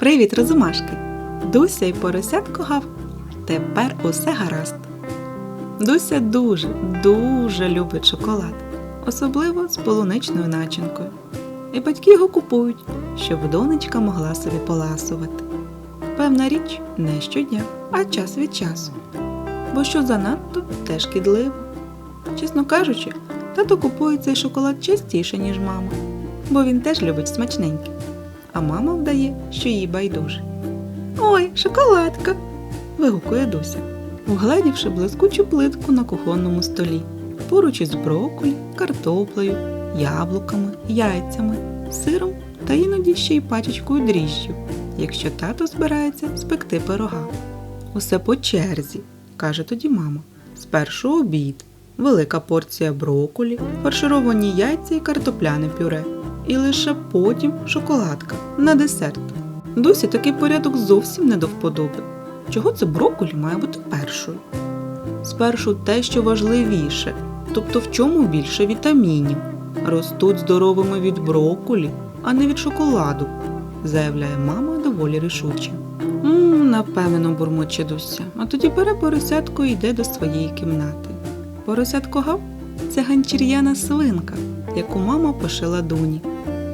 Привіт, розумашки! Дуся і поросятко гав. Тепер усе гаразд. Дуся дуже, дуже любить шоколад, особливо з полуничною начинкою. І батьки його купують, щоб донечка могла собі поласувати. Певна річ, не щодня, а час від часу. Бо що занадто, теж шкідливо. Чесно кажучи, тато купує цей шоколад частіше, ніж мама, бо він теж любить смачненький. А мама вдає, що їй байдуже. Ой, шоколадка! вигукує Дуся, вгледівши блискучу плитку на кухонному столі, поруч із брокколі, картоплею, яблуками, яйцями, сиром та іноді ще й пачечкою дріжджів, якщо тато збирається спекти пирога. Усе по черзі, каже тоді мама. Спершу обід, велика порція брокколі, фаршировані яйця і картопляне пюре. І лише потім шоколадка на десерт. Досі такий порядок зовсім не до вподоби. Чого це брокколі має бути першою? Спершу те, що важливіше, тобто в чому більше вітамінів. Ростуть здоровими від брокколі, а не від шоколаду, заявляє мама доволі рішуче. Мм, напевно, бурмоче Дуся, а тоді бере поросятко і йде до своєї кімнати. Поросятко гав це ганчір'яна свинка, яку мама пошила дуні,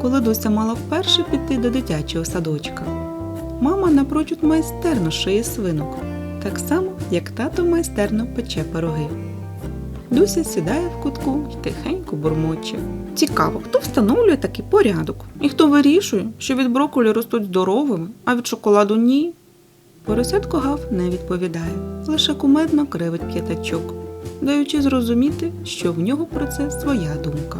коли Дуся мала вперше піти до дитячого садочка. Мама напрочуд майстерно шиє свинок, так само, як тато майстерно пече пироги. Дуся сідає в кутку і тихенько бурмоче. Цікаво, хто встановлює такий порядок? І хто вирішує, що від брокколі ростуть здоровими, а від шоколаду ні? Поросятко гав не відповідає, лише кумедно кривить п'ятачок, даючи зрозуміти, що в нього про це своя думка.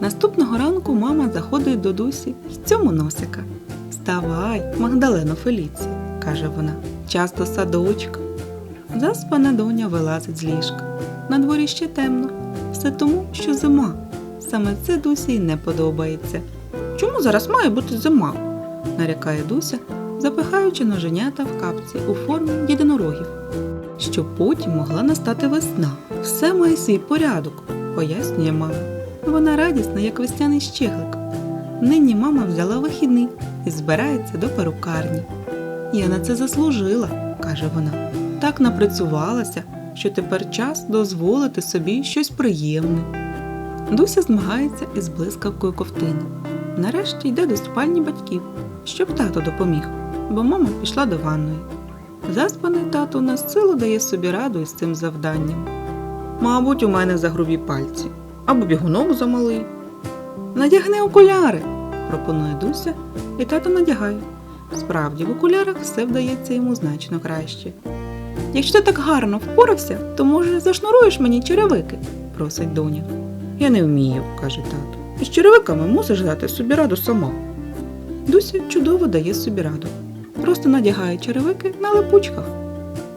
Наступного ранку мама заходить до Дусі з цьому носика. Вставай, Магдалено Феліція, каже вона, час до садочка. Заспана доня вилазить з ліжка. На дворі ще темно. Все тому, що зима. Саме це Дусі й не подобається. Чому зараз має бути зима? нарякає Дуся, запихаючи ноженята в капці у формі єдинорогів. Щоб потім могла настати весна. Все має свій порядок, пояснює мама. Вона радісна, як весняний щеглик. Нині мама взяла вихідний і збирається до перукарні. Я на це заслужила, каже вона. Так напрацювалася, що тепер час дозволити собі щось приємне. Дуся змагається із блискавкою ковтини. Нарешті йде до спальні батьків, щоб тато допоміг, бо мама пішла до ванної. Заспаний тато на силу дає собі раду із цим завданням. Мабуть, у мене загрубі пальці або бігунок замалий. Надягни окуляри, пропонує Дуся, і тато надягає. Справді, в окулярах все вдається йому значно краще. Якщо ти так гарно впорався, то може зашнуруєш мені черевики, просить доня. Я не вмію, каже тато. Із черевиками мусиш дати собі раду сама. Дуся чудово дає собі раду. Просто надягає черевики на липучках.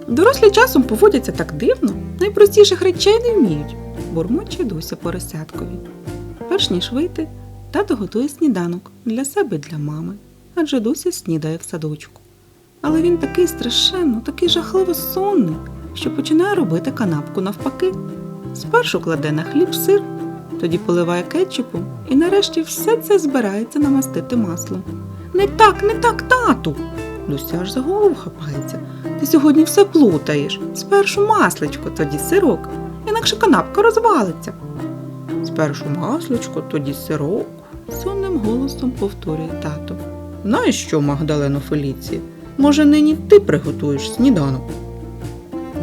Дорослі часом поводяться так дивно, найпростіших речей не вміють, бурмоче Дуся поросяткові. Перш ніж вийти, тато готує сніданок для себе і для мами, адже Дуся снідає в садочку. Але він такий страшенно, такий жахливо сонний, що починає робити канапку навпаки. Спершу кладе на хліб сир, тоді поливає кетчупом і нарешті все це збирається намастити маслом. Не так, не так, тату. Дуся аж за голову хапається. Ти сьогодні все плутаєш. Спершу масличко, тоді сирок, інакше канапка розвалиться. Спершу масличко, тоді сирок, сонним голосом повторює тато. Знаєш що, Магдалено Феліція? Може, нині ти приготуєш сніданок?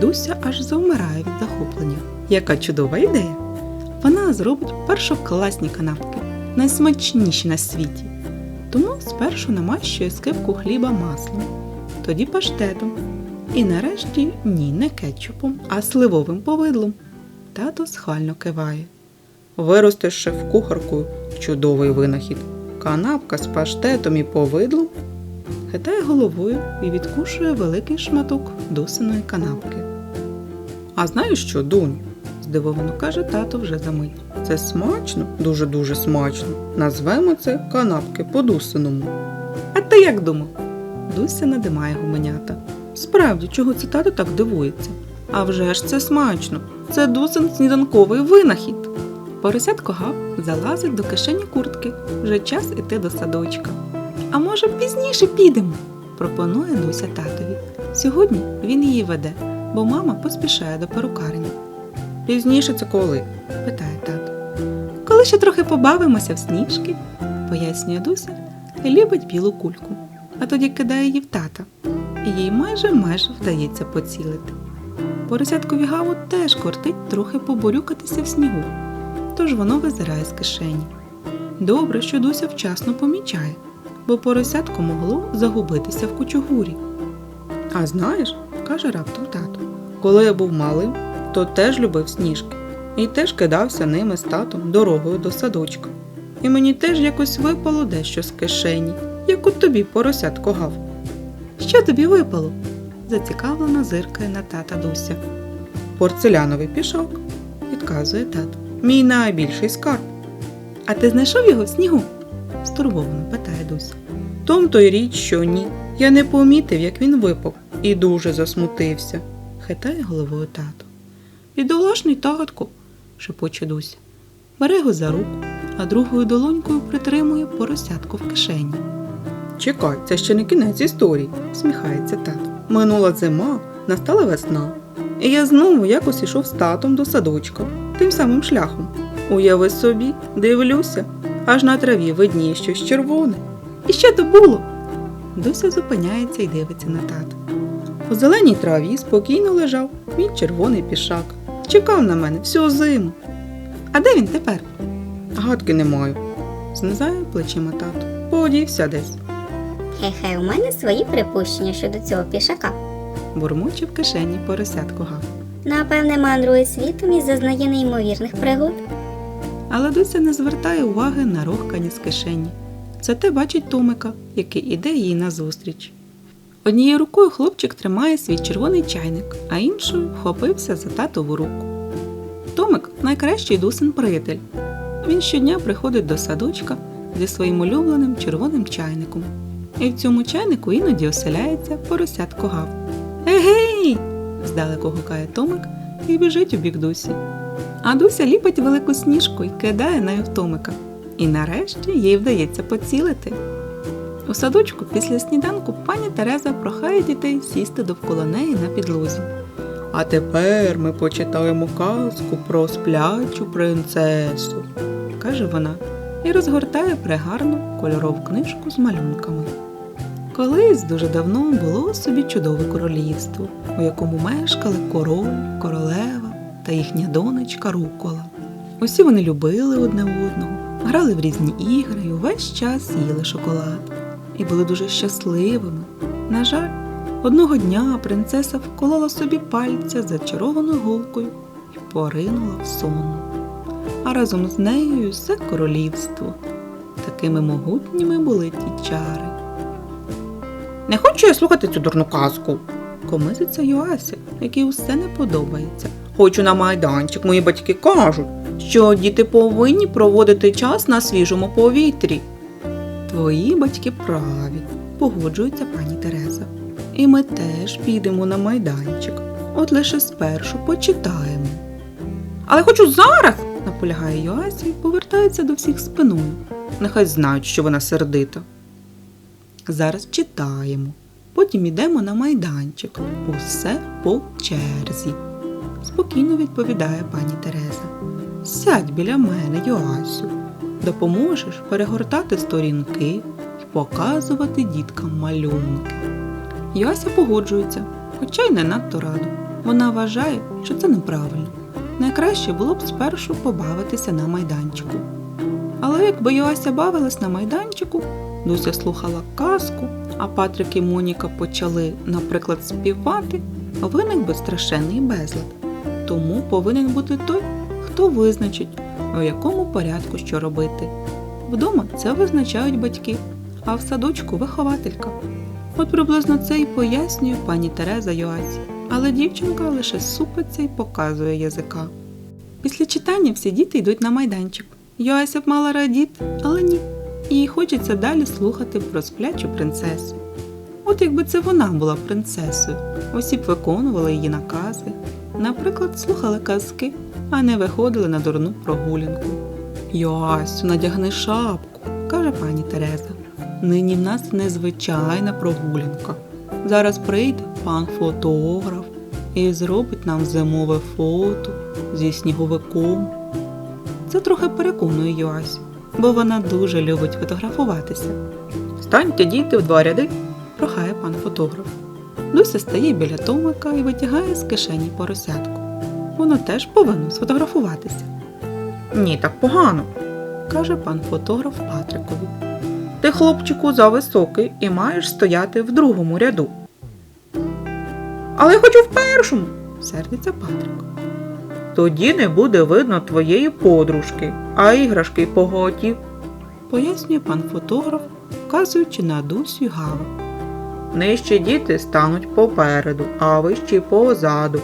Дуся аж завмирає від захоплення. Яка чудова ідея! Вона зробить першокласні канапки, найсмачніші на світі. Тому спершу намащує скипку хліба маслом, тоді паштетом. І нарешті ні, не кетчупом, а сливовим повидлом. Тато схвально киває. Виростеш шеф-кухаркою чудовий винахід. Канапка з паштетом і повидлом хитає головою і відкушує великий шматок досиної канапки. А знаєш що, доню? здивовано каже тато вже за мить. Це смачно, дуже-дуже смачно. Назвемо це канапки по-дусиному. А ти як думав? Дуся надимає гуменята. Справді, чого це тато так дивується? А вже ж це смачно. Це дусин сніданковий винахід. Поросятко гав залазить до кишені куртки. Вже час іти до садочка. А може пізніше підемо? пропонує Дуся татові. Сьогодні він її веде, бо мама поспішає до перукарні. Пізніше це коли? питає тато. Коли ще трохи побавимося в сніжки, пояснює Дуся і любить білу кульку, а тоді кидає її в тата, і їй майже майже вдається поцілити. Поросяткові гаву теж кортить трохи поборюкатися в снігу, тож воно визирає з кишені. Добре, що Дуся вчасно помічає, бо поросятко могло загубитися в кучугурі. А знаєш, каже раптом тато, коли я був малим, то теж любив сніжки і теж кидався ними з татом дорогою до садочка. І мені теж якось випало дещо з кишені, як от тобі поросятко гав. Що тобі випало? Зацікавлено зиркає на тата Дуся. Порцеляновий пішок, відказує тато. Мій найбільший скарб. А ти знайшов його в снігу? стурбовано питає Дуся. Том той річ, що ні. Я не помітив, як він випав, і дуже засмутився, хитає головою тато. Бідолашний татко, шепоче Дуся. Бере його за руку, а другою долонькою притримує поросятку в кишені. Чекай, це ще не кінець історії, всміхається тато. Минула зима, настала весна. І я знову якось ішов з татом до садочка, тим самим шляхом. Уяви собі, дивлюся, аж на траві видніє щось червоне. І що то було? Дуся зупиняється і дивиться на тата. У зеленій траві спокійно лежав мій червоний пішак. Чекав на мене всю зиму. А де він тепер? Гадки не маю. Знизає плечима тато. Подівся десь. Хе-хе, у мене свої припущення щодо цього пішака. бурмоче в кишені поросятку гав. Напевне, мандрує світом і зазнає неймовірних пригод. Але Дуся не звертає уваги на рохкані з кишені. Зате бачить Томика, який іде їй назустріч. Однією рукою хлопчик тримає свій червоний чайник, а іншою вхопився за татову руку. Томик найкращий Дусин приятель. Він щодня приходить до садочка зі своїм улюбленим червоним чайником. І в цьому чайнику іноді оселяється поросятко гав. Егей! здалеку гукає Томик і біжить у бік Дусі. А Дуся ліпить велику сніжку і кидає нею в Томика. І нарешті їй вдається поцілити. У садочку після сніданку пані Тереза прохає дітей сісти довкола неї на підлозі. А тепер ми почитаємо казку про сплячу принцесу, каже вона, і розгортає прегарну кольорову книжку з малюнками. Колись дуже давно було собі чудове королівство, у якому мешкали король, королева та їхня донечка Рукола. Усі вони любили одне одного, грали в різні ігри і увесь час їли шоколад. І були дуже щасливими. На жаль, одного дня принцеса вколола собі пальця зачарованою голкою і поринула в сон. А разом з нею й усе королівство. Такими могутніми були ті чари. Не хочу я слухати цю дурну казку. Комизиться Йоася, який усе не подобається. Хочу на майданчик. Мої батьки кажуть, що діти повинні проводити час на свіжому повітрі. Твої батьки праві, погоджується пані Тереза. І ми теж підемо на майданчик. От лише спершу почитаємо. Але хочу зараз, наполягає Йоася і повертається до всіх спиною. Нехай знають, що вона сердита. Зараз читаємо. Потім йдемо на майданчик. Усе по черзі. Спокійно відповідає пані Тереза. Сядь біля мене, Йоасю. Допоможеш перегортати сторінки і показувати діткам малюнки. Йоася погоджується, хоча й не надто радо. Вона вважає, що це неправильно. Найкраще було б спершу побавитися на майданчику. Але якби Йоася бавилась на майданчику, Дуся слухала казку, а Патрик і Моніка почали, наприклад, співати, виник би страшенний безлад. Тому повинен бути той, хто визначить, у якому порядку що робити. Вдома це визначають батьки, а в садочку вихователька. От приблизно це і пояснює пані Тереза Йоасі, але дівчинка лише супиться і показує язика. Після читання всі діти йдуть на майданчик. Йоася б мала радіти, але ні. Їй хочеться далі слухати про сплячу принцесу. От якби це вона була принцесою, усі б виконували її накази. Наприклад, слухали казки, а не виходили на дурну прогулянку. Йоасю, надягни шапку, каже пані Тереза. нині в нас незвичайна прогулянка. Зараз прийде пан фотограф і зробить нам зимове фото зі сніговиком. Це трохи переконує Юасю, бо вона дуже любить фотографуватися. Станьте, діти, в два ряди, прохає пан фотограф. Дуся стає біля Томика і витягає з кишені поросятку. Воно теж повинно сфотографуватися. Ні, так погано, каже пан фотограф Патрикові. Ти, хлопчику, зависокий і маєш стояти в другому ряду. Але я хочу в першому, сердиться Патрик. Тоді не буде видно твоєї подружки, а іграшки поготів, пояснює пан фотограф, вказуючи на Дусю Гаву. Нижчі діти стануть попереду, а вищі позаду.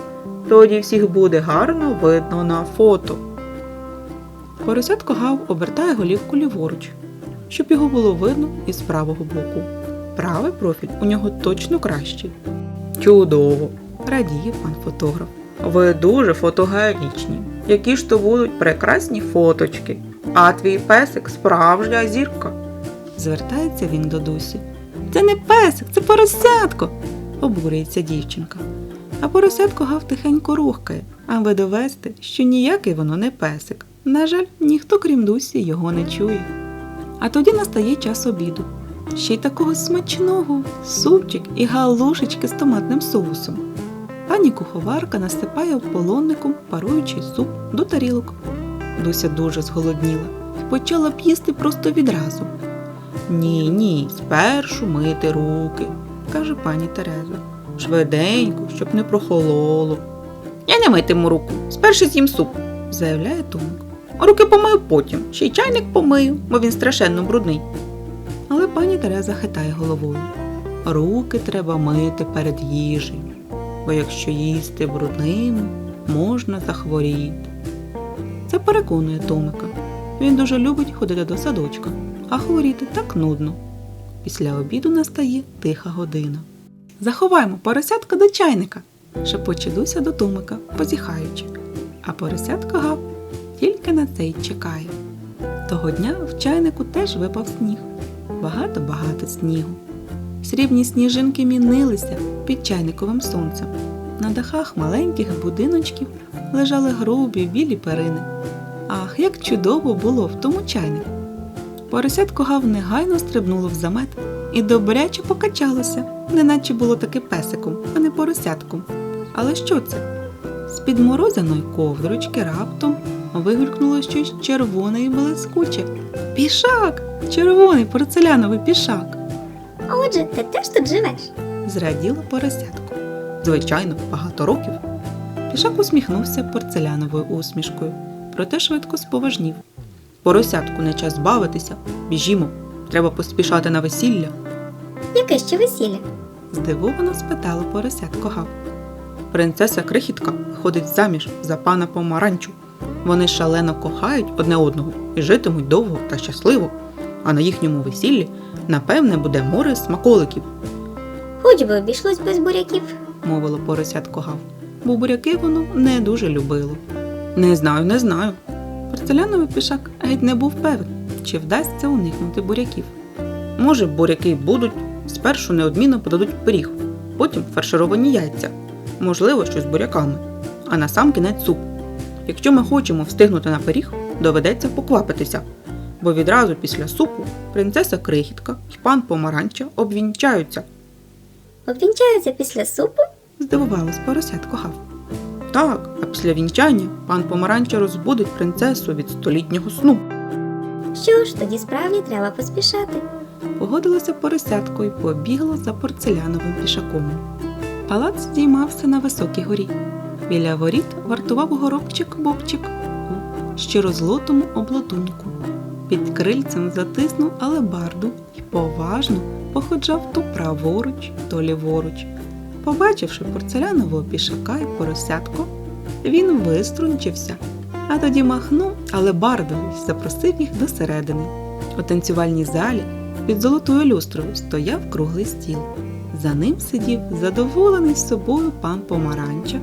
Тоді всіх буде гарно видно на фото. Поросятко Гав обертає голівку ліворуч, щоб його було видно із правого боку. Правий профіль у нього точно кращий. Чудово, радіє пан фотограф. Ви дуже фотогенічні. Які ж то будуть прекрасні фоточки. А твій песик справжня зірка. Звертається він до Дусі. Це не песик, це поросятко, обурюється дівчинка. А поросятко гав тихенько рухкає, аби довести, що ніякий воно не песик. На жаль, ніхто крім Дусі його не чує. А тоді настає час обіду. Ще й такого смачного супчик і галушечки з томатним соусом. Пані куховарка насипає полонником паруючий суп до тарілок. Дуся дуже зголодніла і почала б їсти просто відразу. Ні, ні, спершу мити руки, каже пані Тереза. Швиденько, щоб не прохололо. Я не митиму руку, спершу з'їм суп, заявляє Томик. Руки помию потім, ще й чайник помию, бо він страшенно брудний. Але пані Тереза хитає головою. Руки треба мити перед їжею, бо якщо їсти брудними, можна захворіти. Це переконує Томика. Він дуже любить ходити до садочка, а хворіти так нудно. Після обіду настає тиха година. Заховаємо поросятка до чайника, шепоче Дуся до Томика, позіхаючи. А поросятка гав тільки на це й чекає. Того дня в чайнику теж випав сніг. Багато-багато снігу. Срібні сніжинки мінилися під чайниковим сонцем. На дахах маленьких будиночків лежали грубі білі перини. Ах, як чудово було в тому чайнику. Поросятко гав негайно стрибнуло в замет і добряче покачалося, неначе було таки песиком, а не поросятком. Але що це? З під морозяної ковдрочки раптом вигулькнуло щось червоне і блискуче. Пішак! Червоний порцеляновий пішак! Отже, ти теж тут живеш. зраділо поросятко. Звичайно, багато років. Пішак усміхнувся порцеляновою усмішкою, проте швидко споважнів. Поросятку не час бавитися, біжімо, треба поспішати на весілля, Яке ще весілля? здивовано спитала поросятко Гав. Принцеса крихітка виходить заміж за пана помаранчу. Вони шалено кохають одне одного і житимуть довго та щасливо, а на їхньому весіллі, напевне, буде море смаколиків. Хоч би обійшлось без буряків. мовило поросятко гав, бо буряки воно не дуже любило. Не знаю, не знаю. Порцеляновий пішак геть не був певен, чи вдасться уникнути буряків. Може, буряки будуть, спершу неодмінно подадуть пиріг, потім фаршировані яйця, можливо, щось з буряками, а на сам кінець суп. Якщо ми хочемо встигнути на пиріг, доведеться поквапитися, бо відразу після супу принцеса крихітка і пан помаранча обвінчаються. Обвінчаються після супу? Здивувалась поросятко Гав. Так, а після вінчання пан Помаранча розбудить принцесу від столітнього сну. Що ж, тоді справді треба поспішати. Погодилося поросятко і побігло за порцеляновим пішаком. Палац здіймався на високій горі. Біля воріт вартував горобчик Бобчик у щирозлотому обладунку. Під крильцем затиснув алебарду і поважно походжав то праворуч, то ліворуч. Побачивши порцелянового пішака і поросятко, він виструнчився, а тоді махнув алебардою і запросив їх до середини. У танцювальній залі під золотою люстрою стояв круглий стіл. За ним сидів задоволений собою пан Помаранча,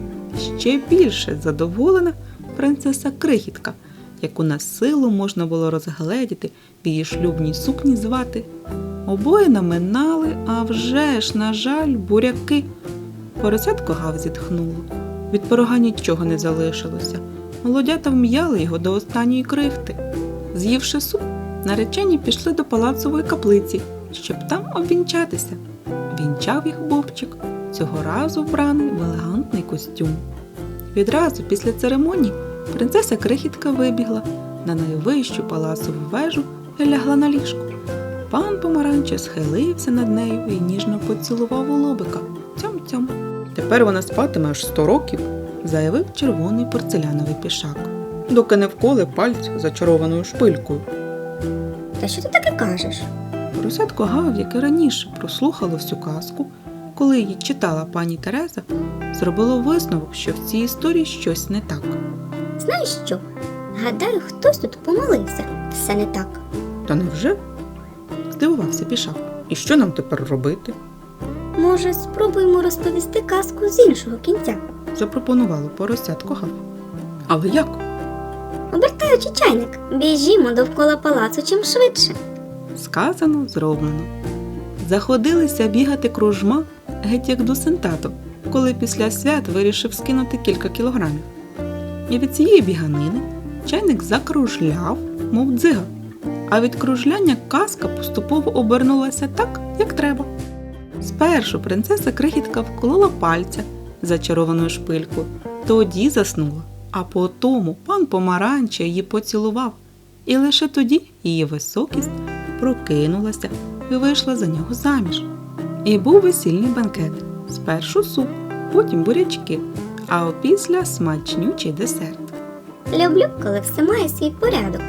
ще більше задоволена принцеса Крихітка, яку на силу можна було розгледіти в її шлюбній сукні звати Обоє наминали, а вже ж, на жаль, буряки. Поросятко гав зітхнуло. Від пирога нічого не залишилося. Молодята вм'яли його до останньої крихти. З'ївши суп, наречені пішли до палацової каплиці, щоб там обвінчатися. Вінчав їх Бобчик, цього разу вбраний в елегантний костюм. Відразу після церемонії принцеса крихітка вибігла на найвищу палацову вежу і лягла на ліжку. Пан Помаранче схилився над нею і ніжно поцілував у лобика. Цьом-цьом. Тепер вона спатиме аж сто років, заявив червоний порцеляновий пішак, доки не вколе пальць зачарованою шпилькою. Та що ти таке кажеш? Поросятко Гав, яке раніше прослухало всю казку, коли її читала пані Тереза, зробило висновок, що в цій історії щось не так. Знаєш що? Гадаю, хтось тут помилився. Все не так. Та невже? Здивувався пішак. І що нам тепер робити? Може, спробуємо розповісти казку з іншого кінця. запропонувало поросятко Гав. Але як? Обертаючи чайник, біжімо довкола палацу чим швидше. Сказано, зроблено. Заходилися бігати кружма геть як до сентату, коли після свят вирішив скинути кілька кілограмів. І від цієї біганини чайник закружляв, мов дзига. А від кружляння казка поступово обернулася так, як треба. Спершу принцеса крихітка вколола пальця зачарованою шпилькою, тоді заснула, а потому пан помаранча її поцілував, і лише тоді її високість прокинулася і вийшла за нього заміж. І був весільний банкет. Спершу суп, потім бурячки, а опісля смачнючий десерт. Люблю, коли все має свій порядок.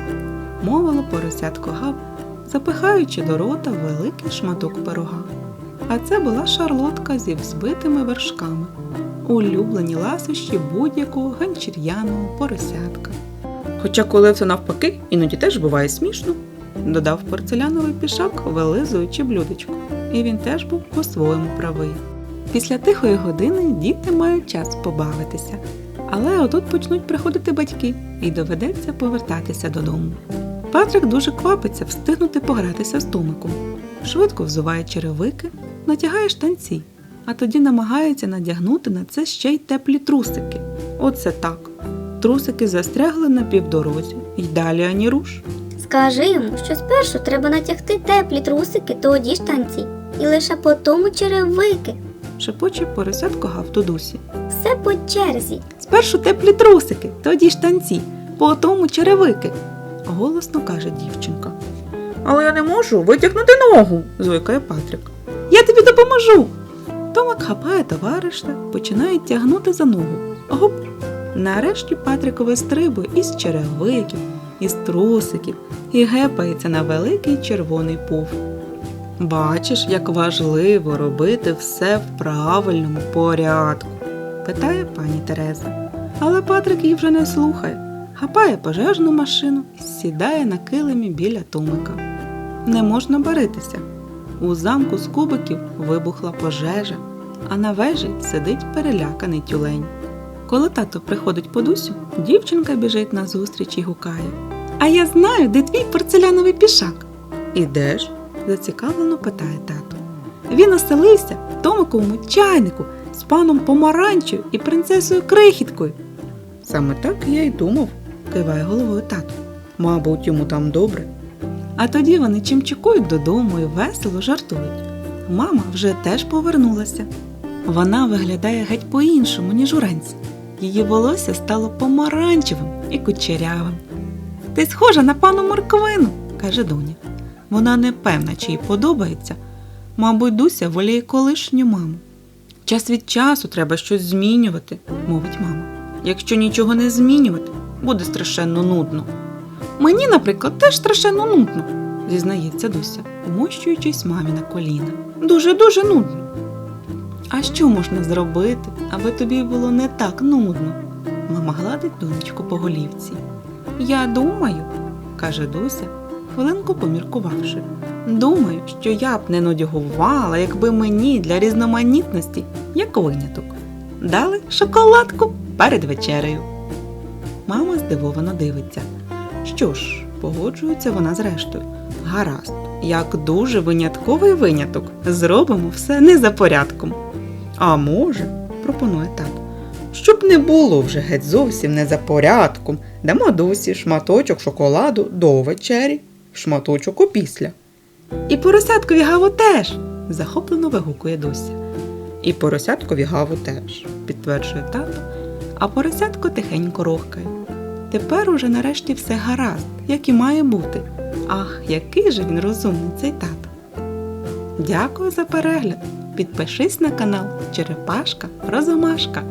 мовило поросятко гав, запихаючи до рота великий шматок пирога. А це була шарлотка зі взбитими вершками, улюблені ласощі будь-якого ганчір'яного поросятка. Хоча коли все навпаки, іноді теж буває смішно, додав порцеляновий пішак, вилизуючи блюдечко, і він теж був по-своєму правий. Після тихої години діти мають час побавитися, але отут почнуть приходити батьки і доведеться повертатися додому. Патрик дуже квапиться встигнути погратися з Томиком. Швидко взуває черевики, натягає штанці, а тоді намагається надягнути на це ще й теплі трусики. Оце так. Трусики застрягли на півдорозі, і далі ані руш. Скажи йому, що спершу треба натягти теплі трусики, тоді штанці, і лише потому черевики. Шепоче поросятко гав Дудусі. Все по черзі. Спершу теплі трусики, тоді штанці, потому черевики, голосно каже дівчинка. Але я не можу витягнути ногу, зойкає Патрик. Я тобі допоможу. Томик хапає товариша, починає тягнути за ногу. Гоп. Нарешті Патрик вистрибує із черевиків, із трусиків і гепається на великий червоний пуф. Бачиш, як важливо робити все в правильному порядку, питає пані Тереза. Але Патрик її вже не слухає, хапає пожежну машину і сідає на килимі біля Томика. Не можна баритися. У замку з кубиків вибухла пожежа, а на вежі сидить переляканий тюлень. Коли тато приходить по Дусю, дівчинка біжить назустріч і гукає. А я знаю, де твій порцеляновий пішак. І де ж? Зацікавлено питає тато. Він оселився в Томиковому чайнику з паном Помаранчою і принцесою Крихіткою. Саме так я й думав, киває головою тато. Мабуть, йому там добре. А тоді вони чимчикують додому і весело жартують. Мама вже теж повернулася. Вона виглядає геть по-іншому, ніж уранці. Її волосся стало помаранчевим і кучерявим. Ти схожа на пану морквину, каже доня. Вона не певна, чи їй подобається. Мабуть, Дуся воліє колишню маму. Час від часу треба щось змінювати, мовить мама. Якщо нічого не змінювати, буде страшенно нудно. Мені, наприклад, теж страшенно нудно, зізнається Дуся, вмощуючись мамі на коліна. Дуже-дуже нудно. А що можна зробити, аби тобі було не так нудно? Мама гладить донечку по голівці. Я думаю, каже Дуся, хвилинку поміркувавши. Думаю, що я б не нудьгувала, якби мені для різноманітності, як виняток, дали шоколадку перед вечерею. Мама здивовано дивиться. Що ж, погоджується вона зрештою. Гаразд, як дуже винятковий виняток, зробимо все не за порядком. А може, пропонує тато, щоб не було вже геть зовсім не за порядком, дамо досі шматочок шоколаду до вечері, шматочок опісля. І поросяткові гаву теж. захоплено вигукує Дуся. І поросяткові гаву теж, підтверджує тато, а поросятко тихенько рохкає. Тепер уже нарешті все гаразд, як і має бути. Ах, який же він розумний цей тато. Дякую за перегляд. Підпишись на канал Черепашка Розумашка.